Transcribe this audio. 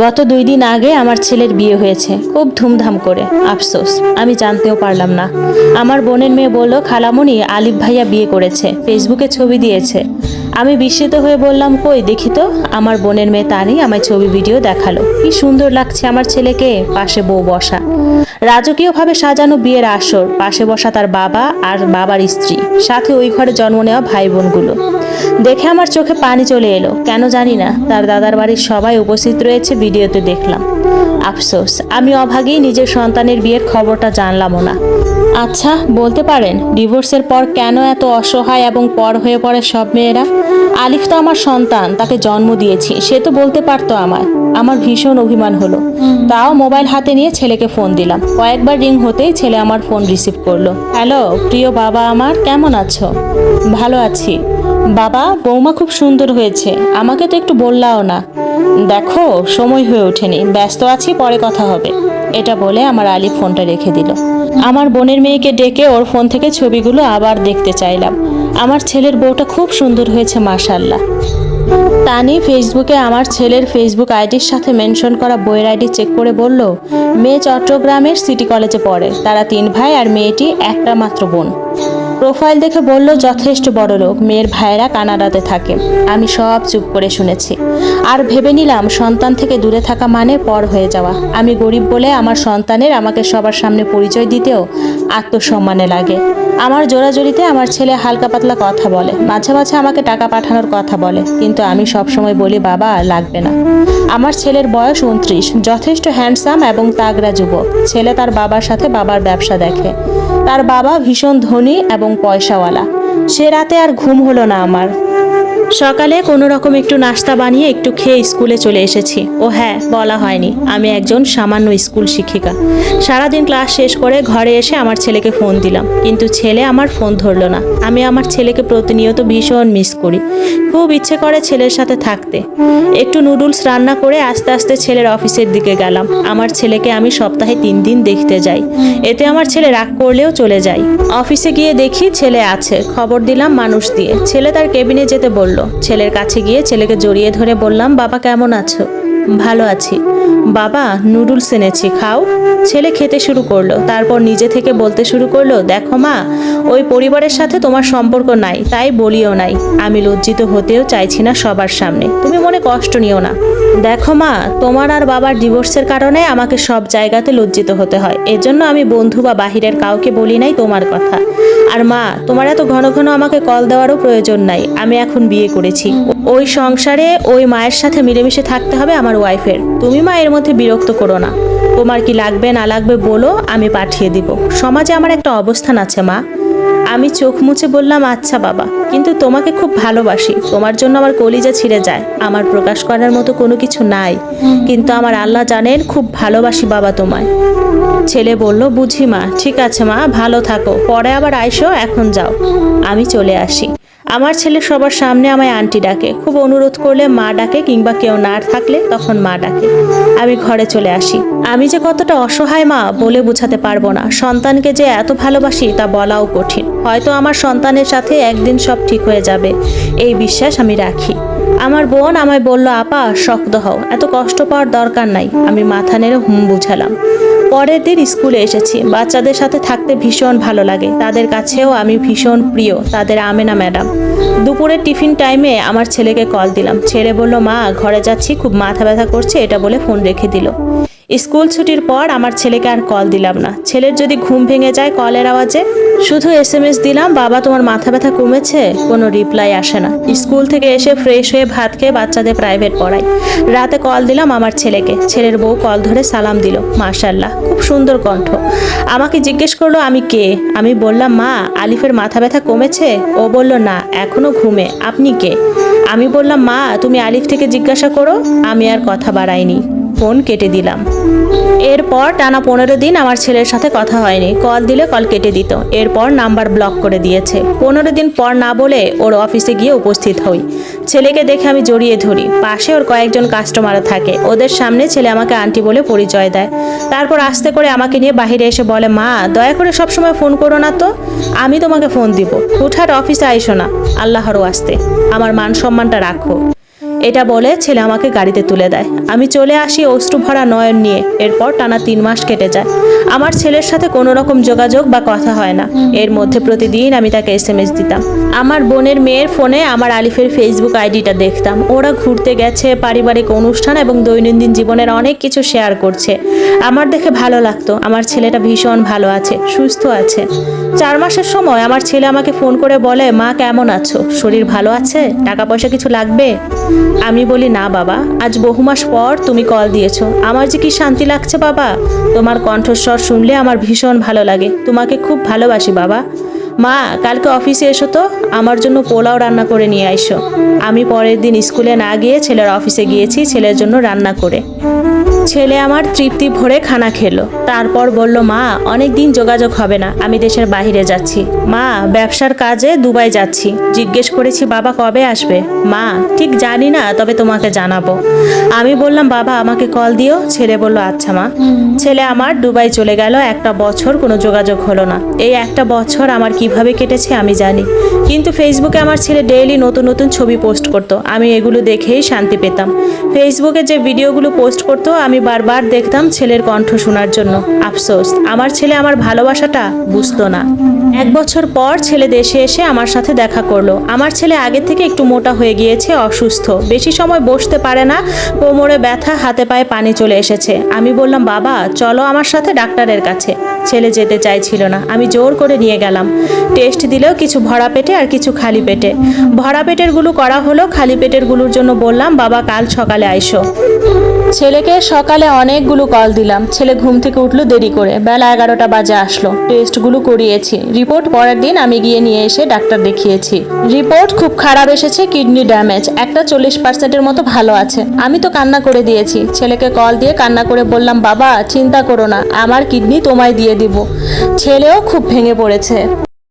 গত দুই দিন আগে আমার ছেলের বিয়ে হয়েছে। খুব ধুমধাম করে। আফসোস, আমি জানতেও পারলাম না। আমার বোনের মেয়ে বলল, খালামণি, আলিফ ভাইয়া বিয়ে করেছে। ফেসবুকে ছবি দিয়েছে। আমি বিস্মিত হয়ে বললাম, কই, দেখি তো। আমার বোনের মেয়ে তারই আমায় ছবি ভিডিও দেখাল। কি সুন্দর লাগছে আমার ছেলেকে পাশে বউ বসা। রাজকীয়ভাবে সাজানো বিয়ের আসর, পাশে বসা তার বাবা আর বাবার স্ত্রী, সাথে ওই ঘরে জন্ম নেওয়া ভাই বোনগুলো দেখে আমার চোখে পানি চলে এলো। কেন জানি না, তার দাদার বাড়ির সবাই উপস্থিত রয়েছে, ভিডিওতে দেখলাম। আফসোস, আমি অভাগেই নিজের সন্তানের বিয়ের খবরটা জানলামও না। আচ্ছা বলতে পারেন, ডিভোর্সের পর কেন এত অসহায় এবং পর হয়ে পড়ে সব মেয়েরা? আলিফ তো আমার সন্তান, তাকে জন্ম দিয়েছি, সে তো বলতে পারতো আমায়। আমার ভীষণ অভিমান হলো। তাও মোবাইল হাতে নিয়ে ছেলেকে ফোন দিলাম। কয়েকবার রিং হতেই ছেলে আমার ফোন রিসিভ করল। হ্যালো, প্রিয় বাবা আমার, কেমন আছো? ভালো আছি। বাবা, বৌমা খুব সুন্দর হয়েছে। আমাকে তো একটু বললাও না। দেখো, সময় হয়ে ওঠেনি। ব্যস্ত আছি, পরে কথা হবে। এটা বলে আমার আলিফ ফোনটা রেখে দিল। আমার বোনের মেয়েকে ডেকে ওর ফোন থেকে ছবিগুলো আবার দেখতে চাইলাম। আমার ছেলের বউটা খুব সুন্দর হয়েছে মাশাল্লাহ তানি ফেসবুকে আমার ছেলের ফেসবুক আইডির সাথে মেনশন করা বইয়ের আইডি চেক করে বলল, মেয়ে চট্টগ্রামের সিটি কলেজে পড়ে। তারা তিন ভাই আর মেয়েটি একটা মাত্র বোন। প্রোফাইল দেখে বলল, যথেষ্ট বড় লোক, মেয়ের ভাইয়েরা কানাডাতে থাকে। আমি সব চুপ করে শুনেছি। আর ভেবে নিলাম, সন্তান থেকে দূরে থাকা মানে পর হয়ে যাওয়া। আমি গরিব বলে আমার সন্তানের আমাকে সবার সামনে পরিচয় দিতেও আত্মসম্মানে লাগে। আমার জোরাজোরিতে আমার ছেলে হালকা পাতলা কথা বলে। মাঝে মাঝে আমাকে টাকা পাঠানোর কথা বলে। কিন্তু আমি সবসময় বলি, বাবা লাগবে না। আমার ছেলের বয়স উনত্রিশ যথেষ্ট হ্যান্ডসাম এবং তাগড়া যুবক। ছেলে তার বাবার সাথে বাবার ব্যবসা দেখে। তার বাবা ভীষণ ধনী এবং পয়সাওয়ালা। সে রাতে আর ঘুম হলো না আমার। সকালে কোনো রকম একটু নাস্তা বানিয়ে একটু খেয়ে স্কুলে চলে এসেছি। ও হ্যাঁ বলা হয়নি। আমি একজন সামান্য স্কুল শিক্ষিকা। সারাদিন ক্লাস শেষ করে ঘরে এসে আমার ছেলেকে ফোন দিলাম। কিন্তু ছেলে আমার ফোন ধরলো না। আমি আমার ছেলেকে প্রতিনিয়ত ভীষণ মিস করি। খুব ইচ্ছে করে ছেলের সাথে থাকতে। একটু নুডলস রান্না করে আস্তে আস্তে ছেলের অফিসের দিকে গেলাম। আমার ছেলেকে আমি সপ্তাহে তিন দিন দেখতে যাই। এতে আমার ছেলে রাগ করলেও চলে যাই অফিসে গিয়ে দেখি ছেলে আছে। খবর দিলাম মানুষ দিয়ে। ছেলে তার কেবিনে যেতে বলল ছেলের কাছে গিয়ে ছেলেকে জড়িয়ে ধরে বললাম বাবা কেমন আছো? ভালো আছি। বাবা, নুডলস এনেছি, খাও। ছেলে খেতে শুরু করল, তারপর নিজে থেকে বলতে শুরু করল, দেখো মা, ওই পরিবারের সাথে তোমার সম্পর্ক নাই, তাই বলিও নাই। আমি লজ্জিত হতেও চাইছি না সবার সামনে। তুমি মনে কষ্ট নিও না। দেখো মা, তোমার আর বাবার ডিভোর্সের কারণে আমাকে সব জায়গাতে লজ্জিত হতে হয়। এজন্য আমি বন্ধু বা বাহিরের কাউকে বলি নাই তোমার কথা। আর মা, তোমার এত ঘন ঘন আমাকে কল দেওয়ারও প্রয়োজন নাই। আমি এখন বিয়ে করেছি। ওই সংসারে ওই মায়ের সাথে মিলেমিশে থাকতে হবে আমার ওয়াইফের। তুমি মা, এর মধ্যে বিরক্ত করো না। তোমার কি লাগবে, না লাগবে বলো, আমি পাঠিয়ে দিব। সমাজে আমার একটা অবস্থান আছে, মা। আমি চোখ মুছে বললাম আচ্ছা বাবা। কিন্তু তোমাকে খুব ভালোবাসি। তোমার জন্য আমার কলিজা ছিঁড়ে যায়। আমার প্রকাশ করার মতো কোনো কিছু নাই। কিন্তু আমার আল্লাহ জানেন, খুব ভালোবাসি বাবা তোমায়। ছেলে বলল, বুঝি মা, ঠিক আছে মা, ভালো থাকো। পরে আবার আইসো, এখন যাও। আমি চলে আসি। আমার ছেলে সবার সামনে আমায় আন্টি ডাকে। খুব অনুরোধ করলে মা ডাকে কিংবা কেউ না থাকলে তখন মা ডাকে। আমি ঘরে চলে আসি। আমি যে কতটা অসহায় মা বলে বোঝাতে পারব না। সন্তানকে যে এত ভালোবাসি তা বলাও কঠিন। হয়তো আমার সন্তানের সাথে একদিন সব ঠিক হয়ে যাবে। এই বিশ্বাস আমি রাখি। আমার বোন আমায় বলল, আপা, শক্ত হও। এত কষ্ট পাওয়ার দরকার নাই। আমি মাথা নেড়ে হুম বুঝালাম। পরের দিন স্কুলে এসেছি। বাচ্চাদের সাথে থাকতে ভীষণ ভালো লাগে। তাদের কাছেও আমি ভীষণ প্রিয়। তাদের আমেনা ম্যাডাম। দুপুরের টিফিন টাইমে আমার ছেলেকে কল দিলাম। ছেলে বলল, মা, ঘরে যাচ্ছি। খুব মাথা ব্যথা করছে। এটা বলে ফোন রেখে দিল। স্কুল ছুটির পর আমার ছেলেকে আর কল দিলাম না। ছেলের যদি ঘুম ভেঙে যায় কলের আওয়াজে, শুধু এস এম এস দিলাম, বাবা তোমার মাথা ব্যথা কমেছে, কোনো রিপ্লাই আসে না। স্কুল থেকে এসে ফ্রেশ হয়ে ভাত খেয়ে বাচ্চাদের প্রাইভেট পড়াই। রাতে কল দিলাম আমার ছেলেকে। ছেলের বউ কল ধরে সালাম দিল মাশাল্লাহ খুব সুন্দর কণ্ঠ। আমাকে জিজ্ঞেস করল, আমি কে? আমি বললাম, মা, আলিফের মাথা ব্যথা কমেছে? ও বলল, না, এখনও ঘুমে, আপনি কে? আমি বললাম, মা, তুমি আলিফ থেকে জিজ্ঞাসা করো, আমি আর কথা বাড়াইনি। ফোন কেটে দিলাম। এরপর টানা পনেরো দিন আমার ছেলের সাথে কথা হয়নি। কল দিলে কল কেটে দিত। এরপর নাম্বার ব্লক করে দিয়েছে। পনেরো দিন পর না বলে ওর অফিসে গিয়ে উপস্থিত হই। ছেলেকে দেখে আমি জড়িয়ে ধরি। পাশে ওর কয়েকজন কাস্টমার থাকে। ওদের সামনে ছেলে আমাকে আন্টি বলে পরিচয় দেয়। তারপর আস্তে করে আমাকে নিয়ে বাইরে এসে বলে, মা, দয়া করে সবসময় ফোন করো না তো। আমি তোমাকে ফোন দিব। হুটহাট অফিসে আইসো না। আল্লাহরও আসতে আমার মান সম্মানটা রাখো। এটা বলে ছেলে আমাকে গাড়িতে তুলে দেয়। আমি চলে আসি অশ্রু ভরা নয়ন নিয়ে। এরপর টানা তিন মাস কেটে যায়। আমার ছেলের সাথে কোনো রকম যোগাযোগ বা কথা হয় না। এর মধ্যে প্রতিদিন আমি তাকে এস এম এস দিতাম। আমার বোনের মেয়ের ফোনে আমার আলিফের ফেসবুক আইডিটা দেখতাম। ওরা ঘুরতে গেছে, পারিবারিক অনুষ্ঠান এবং দৈনন্দিন জীবনের অনেক কিছু শেয়ার করছে। আমার দেখে ভালো লাগতো। আমার ছেলেটা ভীষণ ভালো আছে, সুস্থ আছে। চার মাসের সময় আমার ছেলে আমাকে ফোন করে বলে, মা, কেমন আছো? শরীর ভালো আছে? টাকা পয়সা কিছু লাগবে? আমি বলি, না বাবা, আজ বহু মাস পর তুমি কল দিয়েছ। আমার যে কি শান্তি লাগছে বাবা? তোমার কণ্ঠস্বর শুনলে আমার ভীষণ ভালো লাগে। তোমাকে খুব ভালোবাসি বাবা। মা, কালকে অফিসে এসো তো, আমার জন্য পোলাও রান্না করে নিয়ে আইসো। আমি পরের দিন স্কুলে না গিয়ে ছেলের অফিসে গিয়েছি, ছেলের জন্য রান্না করে। ছেলে আমার তৃপ্তি ভরে খানা খেলো। তারপর বলল, মা অনেক দিন যোগাযোগ হবে না, আমি দেশের বাইরে যাচ্ছি। মা, ব্যবসার কাজে দুবাই যাচ্ছি। জিজ্ঞেস করেছি, বাবা কবে আসবে? মা, ঠিক জানি না, তবে তোমাকে জানাব। আমি বললাম, বাবা, আমাকে কল দিও। ছেলে বলল আচ্ছা মা। ছেলে আমার দুবাই চলে গেল। একটা বছর কোনো যোগাযোগ হলো না। এই একটা বছর আমার কীভাবে কেটেছে আমি জানি। কিন্তু ফেসবুকে আমার ছেলে ডেইলি নতুন নতুন ছবি পোস্ট করতো। আমি এগুলো দেখেই শান্তি পেতাম। ফেসবুকে যে ভিডিওগুলো পোস্ট করতো, আমি বারবার দেখতাম ছেলের কণ্ঠ শোনার জন্য। আফসোস, আমার ছেলে আমার ভালোবাসাটা বুঝতো না। এক বছর পর ছেলে দেশে এসে আমার সাথে দেখা করল। আমার ছেলে আগে থেকে একটু মোটা হয়ে গিয়েছে, অসুস্থ। বেশি সময় বসতে পারে না, কোমরে ব্যথা, হাতে পায়ে পানি চলে এসেছে। আমি বললাম, বাবা, চলো আমার সাথে ডাক্তারের কাছে। ছেলে যেতে চাইছিল না। আমি জোর করে নিয়ে গেলাম। টেস্ট দিলেও কিছু ভরা পেটে আর কিছু খালি পেটে। ভরা পেটেরগুলো করা হলো, খালি পেটেরগুলোর জন্য বললাম, বাবা, কাল সকালে আইসো। ছেলেকে সকালে অনেকগুলো কল দিলাম। ছেলে ঘুম থেকে উঠল দেরি করে। বেলা এগারোটা বাজে আসলো। টেস্টগুলো করিয়েছি। রিপোর্ট পরের দিন আমি গিয়ে নিয়ে এসে ডাক্তার দেখিয়েছি। রিপোর্ট খুব খারাপ এসেছে, কিডনি ড্যামেজ। একটা চল্লিশ পার্সেন্টের মতো ভালো আছে। আমি তো কান্না করে দিয়েছি। ছেলেকে কল দিয়ে কান্না করে বললাম, বাবা, চিন্তা করো না। আমার কিডনি তোমায় দিয়ে দিব। ছেলেও খুব ভেঙে পড়েছে।